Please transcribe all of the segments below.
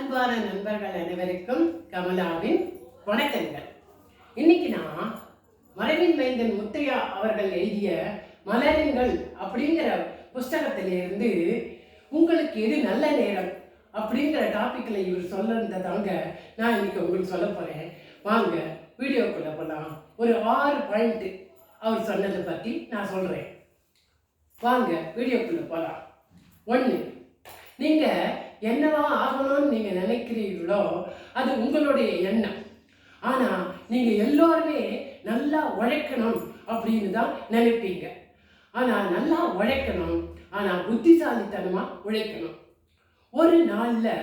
அன்பான நண்பர்கள் அனைவருக்கும் கமலாவின் வணக்கங்கள். இன்னைக்கு நான் மறைவின் மைந்தன் முத்தையா அவர்கள் எழுதிய மலரின்கள் அப்படிங்கிற புஸ்தகத்திலிருந்து உங்களுக்கு எது நல்ல நேரம் அப்படிங்கிற டாப்பிக்கில் இவர் சொல்லிருந்ததாங்க நான் இன்னைக்கு உங்களுக்கு சொல்ல போறேன். வாங்க வீடியோக்குள்ள போகலாம் ஒரு ஆறு பாயிண்ட் அவர் சொன்னதை பற்றி நான் சொல்றேன். வாங்க வீடியோக்குள்ளே போகலாம் ஒன்று நீங்க என்னவா ஆகணும்னு நீங்கள் நினைக்கிறீர்களோ அது உங்களுடைய எண்ணம். ஆனால் நீங்கள் எல்லோருமே நல்லா உழைக்கணும் அப்படின்னு தான் நினைப்பீங்க. ஆனால் நல்லா உழைக்கணும் ஆனால் புத்திசாலித்தனமாக உழைக்கணும். ஒரு நாளில்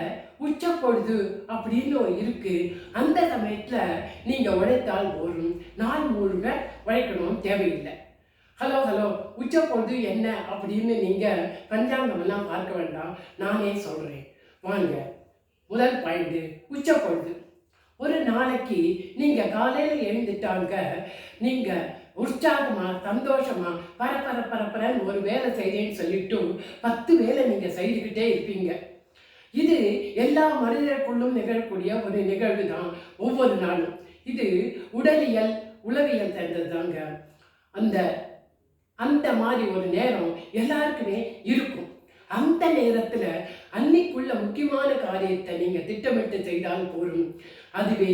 உச்ச பொழுது அப்படின்னு இருக்கு. அந்த சமயத்தில் நீங்கள் உழைத்தால் போதும். நாள் முழுக்க உழைக்கணும் தேவையில்லை. ஹலோ ஹலோ உச்ச பொழுது என்ன அப்படின்னு நீங்கள் பஞ்சாங்கமெல்லாம் பார்க்க வேண்டாம். நானே சொல்கிறேன் வாங்க. முதல் பாயிண்ட்டு உச்ச பொழுது ஒரு நாளைக்கு நீங்கள் காலையில் எழுந்துட்டாங்க. நீங்கள் உற்சாகமாக சந்தோஷமா பரபர பரப்பரன்னு ஒரு வேலை செய்றேன்னு சொல்லிட்டு பத்து வேலை நீங்கள் செய்துக்கிட்டே இருப்பீங்க. இது எல்லா மனிதர்களும் நிகழக்கூடிய ஒரு நிகழ்வு தான் ஒவ்வொரு நாளும். இது உடலியல் உளவியல் சேர்ந்தது தாங்க அந்த அந்த மாதிரி ஒரு நேரம் எல்லாருக்குமே இருக்கும். அந்த நேரத்தில் அன்னைக்குள்ள முக்கியமான காரியத்தை நீங்கள் திட்டமிட்டு செய்தால் போதும். அதுவே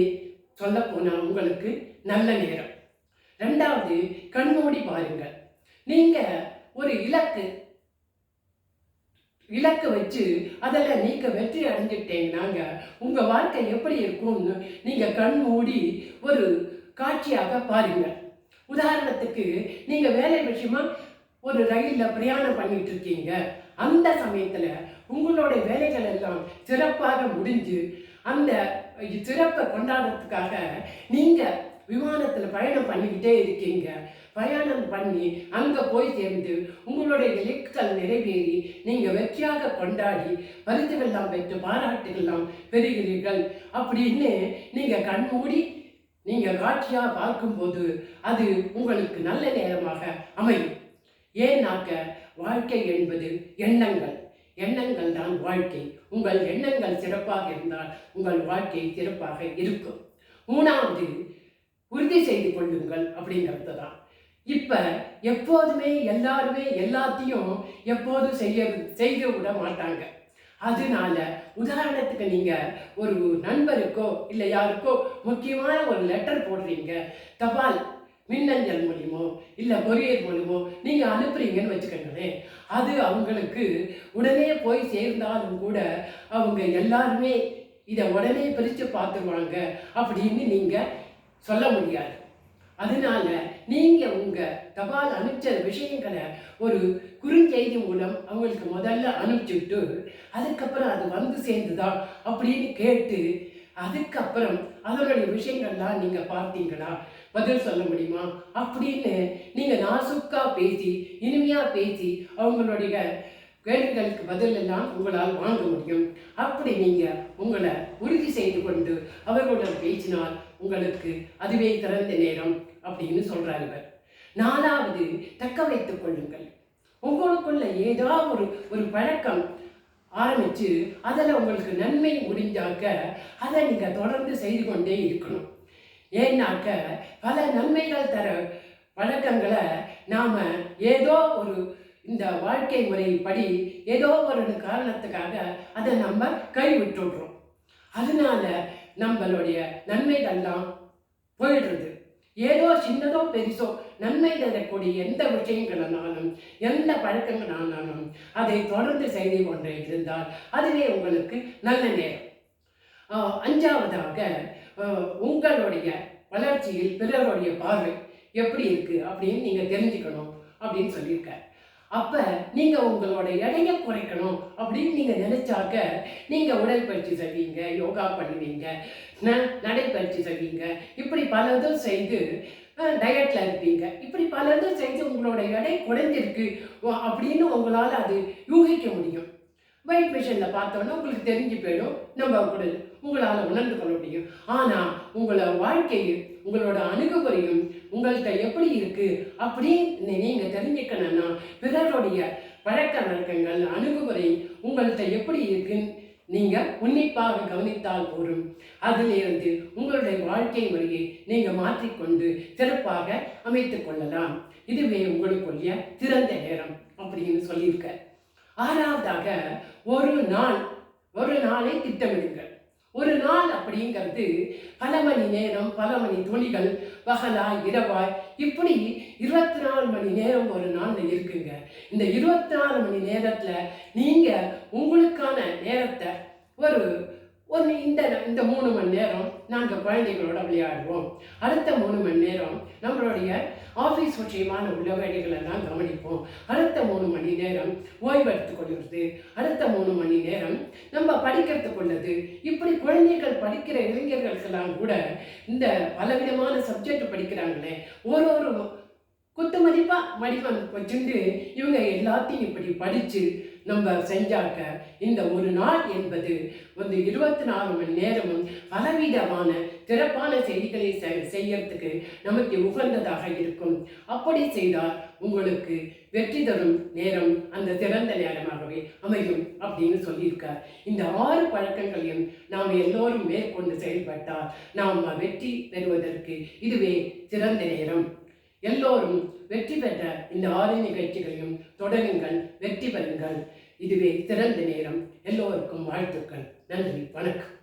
சொல்லப்போனால் உங்களுக்கு நல்ல நேரம். ரெண்டாவது கண்மூடி பாருங்கள். நீங்கள் ஒரு இலக்கு இலக்கு வச்சு அதில் நீங்கள் வெற்றி அடைஞ்சிட்டீங்கன்னாங்க உங்கள் வாழ்க்கை எப்படி இருக்கும்னு நீங்கள் கண் மூடி ஒரு காட்சியாக பாருங்கள். உதாரணத்துக்கு நீங்க வேலை விஷயமா ஒரு ரயில்ல பிரயாணம் பண்ணிட்டு இருக்கீங்க. அந்த சமயத்துல உங்களுடைய வேலைகள் எல்லாம் சிறப்பாக முடிஞ்சு அந்த சிறப்பை கொண்டாடுறதுக்காக நீங்க விமானத்துல பயணம் பண்ணிக்கிட்டே இருக்கீங்க. பிரயாணம் பண்ணி அங்க போய் சேர்ந்து உங்களுடைய இலக்குகள் நிறைவேறி நீங்க வெற்றியாக கொண்டாடி பரிசுகள்லாம் பெற்று பாராட்டுகள்லாம் பெறுகிறீர்கள். அப்படின்னு நீங்க கண்மூடி நீங்கள் காட்சியாக பார்க்கும்போது அது உங்களுக்கு நல்ல நேரமாக அமையும். ஏன்னாக்க வாழ்க்கை என்பது எண்ணங்கள். எண்ணங்கள் தான் வாழ்க்கை. உங்கள் எண்ணங்கள் சிறப்பாக இருந்தால் உங்கள் வாழ்க்கை சிறப்பாக இருக்கும். மூணாவது உறுதி செய்து கொள்ளுங்கள் அப்படிங்கிறது தான் இப்போ எப்போதுமே எல்லாருமே எல்லாத்தையும் எப்போதும் செய்ய செய்து விட மாட்டாங்க. அதனால உதாரணத்துக்கு நீங்க ஒரு நண்பருக்கோ இல்லை யாருக்கோ முக்கியமான ஒரு லெட்டர் போடுறீங்க. தபால் மின்னஞ்சல் மூலியமோ இல்லை கொரியர் மூலியமோ நீங்கள் அனுப்புறீங்கன்னு வச்சுக்கோங்களேன். அது அவங்களுக்கு உடனே போய் சேர்ந்தாலும் கூட அவங்க எல்லாருமே இதை உடனே பிரித்து பார்த்துருவாங்க அப்படின்னு நீங்கள் சொல்ல முடியாது. அதனால நீங்கள் உங்கள் தபால் அனுப்பிச்ச விஷயங்களை ஒரு குறுஞ்செய்தி மூலம் அவங்களுக்கு முதல்ல அனுப்பிச்சுட்டு அதுக்கப்புறம் அது வந்து சேர்ந்துதான் அப்படின்னு கேட்டு அதுக்கப்புறம் அதனுடைய விஷயங்கள்லாம் நீங்கள் பார்த்தீங்களா? பதில் சொல்ல முடியுமா? அப்படின்னு நீங்கள் நாசுக்காக பேசி இனிமையாக பேசி அவங்களுடைய கேள்விகளுக்கு பதில் எல்லாம் உங்களால் வாங்க முடியும். அப்படி நீங்கள் உங்களை உறுதி செய்து கொண்டு அவர்களுடன் பேசினால் உங்களுக்கு அதுவே திறந்த நேரம். அப்படின்னு சொல்கிறாங்க இவர். நாலாவது தக்க வைத்துக் கொள்ளுங்கள். உங்களுக்குள்ள ஏதாவது ஒரு ஒரு பழக்கம் ஆரம்பித்து அதில் உங்களுக்கு நன்மை முடிஞ்சாக்க அதை நீங்கள் தொடர்ந்து செய்து கொண்டே இருக்கணும். ஏன்னாக்க பல நன்மைகள் தர பழக்கங்களை நாம் ஏதோ ஒரு இந்த வாழ்க்கை முறைப்படி ஏதோ ஒரு காரணத்துக்காக அதை நம்ம கைவிட்டுடுறோம் அதனால நம்மளுடைய நன்மைகள்லாம் போயிடுறது. ஏதோ சின்னதோ பெரிசோ நன்மை தரக்கூடிய எந்த விஷயங்களானாலும் எந்த பழக்கங்களானாலும் அதை தொடர்ந்து செய்து கொண்டே இருந்தால் அதுவே உங்களுக்கு நல்ல நேரம். அஞ்சாவதாக உங்களுடைய வளர்ச்சியில் பிறருடைய பார்வை எப்படி இருக்குது அப்படின்னு நீங்கள் தெரிஞ்சுக்கணும் அப்படின்னு சொல்லியிருக்கார். அப்ப நீங்க உங்களோட எடையை குறைக்கணும் அப்படின்னு நீங்க நினைச்சாக்க நீங்க உடற்பயிற்சி செய்வீங்க யோகா பண்ணுவீங்க நடைப்பயிற்சி செய்வீங்க. இப்படி பலதும் செய்து டயட்ல இருப்பீங்க. இப்படி பலதும் செய்து உங்களோட எடை குறைஞ்சிருக்கு ஓ, அப்படின்னு உங்களால அது யூகிக்க முடியும். வெயிட் மிஷினில் பார்த்தோன்னா உங்களுக்கு தெரிஞ்சு போயிடும் நம்ம உடல் உங்களால் உணர்ந்து கொள்ள முடியும். ஆனால் உங்களை வாழ்க்கையும் உங்களோட அணுகுமுறையும் உங்கள்கிட்ட எப்படி இருக்கு அப்படின்னு நீங்கள் தெரிஞ்சுக்கணும்னா பிறருடைய பழக்க வழக்கங்கள் அணுகுமுறை உங்கள்கிட்ட எப்படி இருக்குன்னு நீங்க உன்னிப்பாக கவனித்தால் போதும். அதிலிருந்து உங்களுடைய வாழ்க்கை முறையை நீங்க மாற்றிக்கொண்டு சிறப்பாக அமைத்துக் கொள்ளலாம். இதுவே உங்களுக்குரிய திறந்த நேரம் அப்படின்னு சொல்லியிருக்க ஆறாவதாக ஒரு நாள் ஒரு நாளை திட்டமிடுங்கள். ஒரு நாள் அப்படிங்கிறது பல மணி நேரம் பல மணி துணிகள் பகலாய் இரவாய். இப்படி இருபத்தி நாலு மணி நேரம் ஒரு நாளில் இருக்குங்க. இந்த இருபத்தி நாலு மணி நேரத்தில் நீங்கள் உங்களுக்கான நேரத்தை ஒரு ஒரு இந்த இந்த மூணு மணி நேரம் நாங்கள் குழந்தைகளோட விளையாடுவோம். அடுத்த மூணு மணி நேரம் நம்மளுடைய ஆஃபீஸ் விஷயமான உள்ள வேலைகளை தான் கவனிப்போம். அடுத்த மூணு மணி நேரம் ஓய்வெடுத்து கொள்கிறது. அடுத்த மூணு மணி நேரம் நம்ம படிக்கிறதுக்குள்ளது இப்படி குழந்தைகள் படிக்கிற இளைஞர்களுக்கெல்லாம் கூட இந்த பலவிதமான சப்ஜெக்ட் படிக்கிறாங்களே. ஒரு ஒரு குத்து மதிப்பாக மதிப்பெண் வச்சுட்டு இவங்க எல்லாத்தையும் இப்படி படித்து நம்ம செஞ்சாக்க இந்த ஒரு நாள் என்பது வந்து இருபத்தி நாலு மணி நேரமும் பலவிதமான சிறப்பான செய்திகளை செ- செய்யறதுக்கு நமக்கு உகந்ததாக இருக்கும். அப்படி செய்தால் உங்களுக்கு வெற்றி தரும் நேரம் அந்த சிறந்த நேரமாகவே அமையும் அப்படின்னு சொல்லியிருக்கார். இந்த ஆறு பழக்கங்களையும் நாம் எல்லோரும் மேற்கொண்டு செயல்பட்டால் நாம் வெற்றி பெறுவதற்கு இதுவே சிறந்த நேரம். எல்லோரும் வெற்றி பெற்ற இந்த ஆறு நிகழ்ச்சிகளையும் தொடருங்கள் வெற்றி பெறுங்கள். இதுவே சிறந்த நேரம். எல்லோருக்கும் வாழ்த்துக்கள். நன்றி. வணக்கம்.